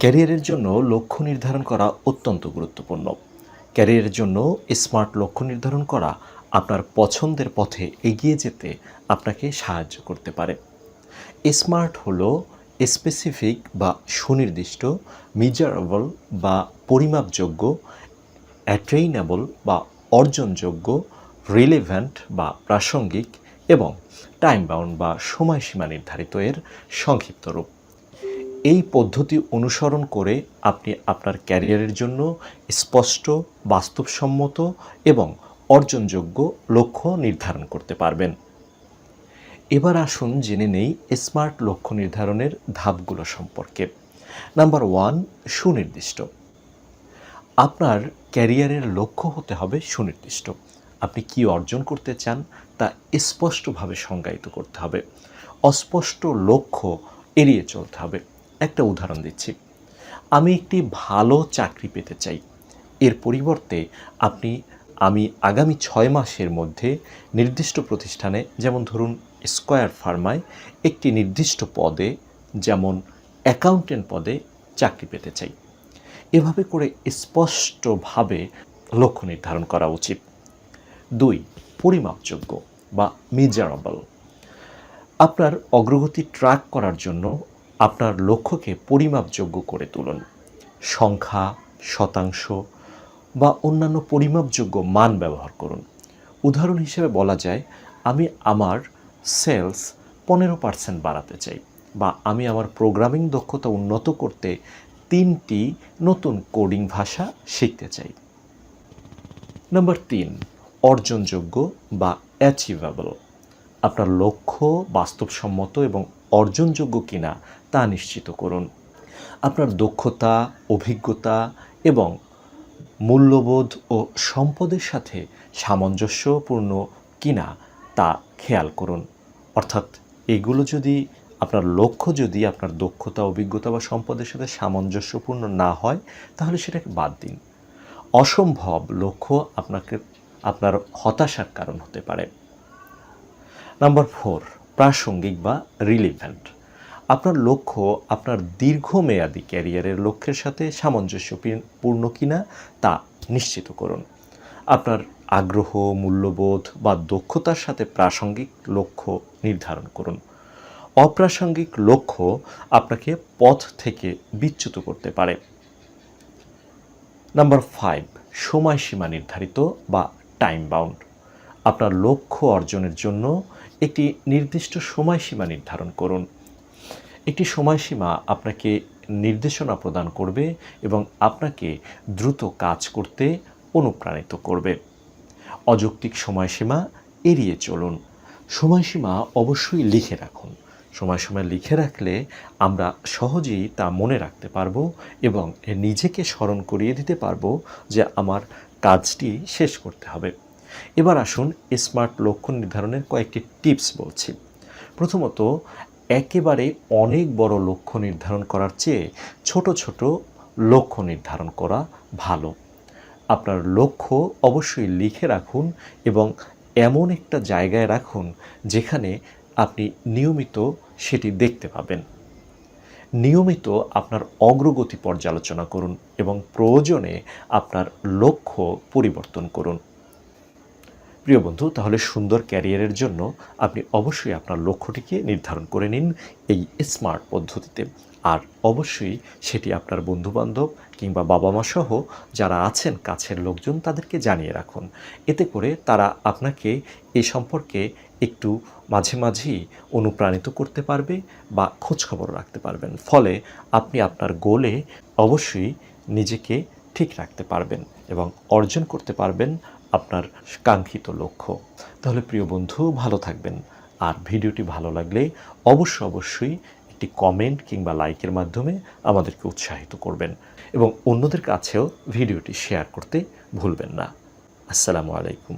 ক্যারিয়ারের জন্য লক্ষ্য নির্ধারণ করা অত্যন্ত গুরুত্বপূর্ণ। ক্যারিয়ারের জন্য স্মার্ট লক্ষ্য নির্ধারণ করা আপনার পছন্দের পথে এগিয়ে যেতে আপনাকে সাহায্য করতে পারে। স্মার্ট হলো স্পেসিফিক বা সুনির্দিষ্ট মিজারেবল বা পরিমাপযোগ্য অ্যাট্রেইনেবল বা অর্জনযোগ্য রিলেভেন্ট বা প্রাসঙ্গিক এবং টাইম বাউন্ড বা সময়সীমা নির্ধারিত এর সংক্ষিপ্ত রূপ। এই পদ্ধতি অনুসরণ করে আপনি আপনার ক্যারিয়ারের জন্য স্পষ্ট, বাস্তবসম্মত এবং অর্জনযোগ্য লক্ষ্য নির্ধারণ করতে পারবেন। এবার আসুন জেনে নেই স্মার্ট লক্ষ্য নির্ধারণের ধাপগুলো সম্পর্কে। নাম্বার ওয়ান, সুনির্দিষ্ট। আপনার ক্যারিয়ারের লক্ষ্য হতে হবে সুনির্দিষ্ট। আপনি কি অর্জন করতে চান তা স্পষ্টভাবে সংজ্ঞায়িত করতে হবে। অস্পষ্ট লক্ষ্য এড়িয়ে চলতে হবে। একটা উদাহরণ দিচ্ছি। আমি একটি ভালো চাকরি পেতে চাই। এর পরিবর্তে আপনি, আমি আগামী ছয় মাসের মধ্যে নির্দিষ্ট প্রতিষ্ঠানে, যেমন ধরুন স্কয়ার ফার্মায় একটি নির্দিষ্ট পদে, যেমন অ্যাকাউন্টেন্ট পদে চাকরি পেতে চাই। এভাবে করে স্পষ্টভাবে লক্ষ্য নির্ধারণ করা উচিত। দুই, পরিমাপযোগ্য বা মিজারেবল। আপনার অগ্রগতি ট্র্যাক করার জন্য আপনার লক্ষ্যকে পরিমাপযোগ্য করে তুলুন। সংখ্যা, শতাংশ বা অন্যান্য পরিমাপযোগ্য মান ব্যবহার করুন। উদাহরণ হিসেবে বলা যায়, আমি আমার সেলস পনেরো পার্সেন্ট বাড়াতে চাই বা আমি আমার প্রোগ্রামিং দক্ষতা উন্নত করতে তিনটি নতুন কোডিং ভাষা শিখতে চাই। নাম্বার তিন, অর্জনযোগ্য বা অ্যাচিভেবল আপনার লক্ষ্য বাস্তবসম্মত এবং অর্জনযোগ্য কিনা তা নিশ্চিত করুন। আপনার দক্ষতা, অভিজ্ঞতা এবং মূল্যবোধ ও সম্পদের সাথে সামঞ্জস্যপূর্ণ কিনা তা খেয়াল করুন। অর্থাৎ এগুলো যদি, আপনার লক্ষ্য যদি আপনার দক্ষতা, অভিজ্ঞতা বা সম্পদের সাথে সামঞ্জস্যপূর্ণ না হয়, তাহলে সেটাকে বাদ দিন। অসম্ভব লক্ষ্য আপনাকে, আপনার হতাশার কারণ হতে পারে। নাম্বার ফোর প্রাসঙ্গিক বা রিলিভেন্ট আপনার লক্ষ্য আপনার দীর্ঘমেয়াদী ক্যারিয়ারের লক্ষ্যের সাথে সামঞ্জস্যপূর্ণ কিনা তা নিশ্চিত করুন। আপনার আগ্রহ, মূল্যবোধ বা দক্ষতার সাথে প্রাসঙ্গিক লক্ষ্য নির্ধারণ করুন। অপ্রাসঙ্গিক লক্ষ্য আপনাকে পথ থেকে বিচ্যুত করতে পারে। নাম্বার ফাইভ সময়সীমা নির্ধারিত বা টাইম বাউন্ড আপনার লক্ষ্য অর্জনের জন্য একটি নির্দিষ্ট সময়সীমা নির্ধারণ করুন। একটি সময়সীমা আপনাকে নির্দেশনা প্রদান করবে এবং আপনাকে দ্রুত কাজ করতে অনুপ্রাণিত করবে। অযৌক্তিক সময়সীমা এড়িয়ে চলুন। সময়সীমা অবশ্যই লিখে রাখুন। সময় সময়সীমা লিখে রাখলে আমরা সহজেই তা মনে রাখতে পারব এবং নিজেকে স্মরণ করিয়ে দিতে পারব যে আমার কাজটি শেষ করতে হবে। এবার আসুন স্মার্ট লক্ষ্য নির্ধারণের কয়েকটি টিপস বলছি। প্রথমত, একেবারে অনেক বড় লক্ষ্য নির্ধারণ করার চেয়ে ছোট ছোট লক্ষ্য নির্ধারণ করা ভালো। আপনার লক্ষ্য অবশ্যই লিখে রাখুন এবং এমন একটা জায়গায় রাখুন যেখানে আপনি নিয়মিত সেটি দেখতে পাবেন। নিয়মিত আপনার অগ্রগতি পর্যালোচনা করুন এবং প্রয়োজনে আপনার লক্ষ্য পরিবর্তন করুন। প্রিয় বন্ধু, তাহলে সুন্দর ক্যারিয়ারের জন্য আপনি অবশ্যই আপনার লক্ষ্যটিকে নির্ধারণ করে নিন এই স্মার্ট পদ্ধতিতে। আর অবশ্যই সেটি আপনার বন্ধুবান্ধব কিংবা বাবা মা সহ যারা আছেন কাছের লোকজন তাদেরকে জানিয়ে রাখুন। এতে করে তারা আপনাকে এ সম্পর্কে একটু মাঝে মাঝেই অনুপ্রাণিত করতে পারবে বা খোঁজখবর রাখতে পারবেন। ফলে আপনি আপনার গোলে অবশ্যই নিজেকে ঠিক রাখতে পারবেন এবং অর্জন করতে পারবেন আপনার কাঙ্ক্ষিত লক্ষ্য। তাহলে প্রিয় বন্ধু, ভালো থাকবেন। আর ভিডিওটি ভালো লাগলে অবশ্য অবশ্যই একটি কমেন্ট কিংবা লাইকের মাধ্যমে আমাদেরকে উৎসাহিত করবেন এবং অন্যদের কাছেও ভিডিওটি শেয়ার করতে ভুলবেন না। আসসালামু আলাইকুম।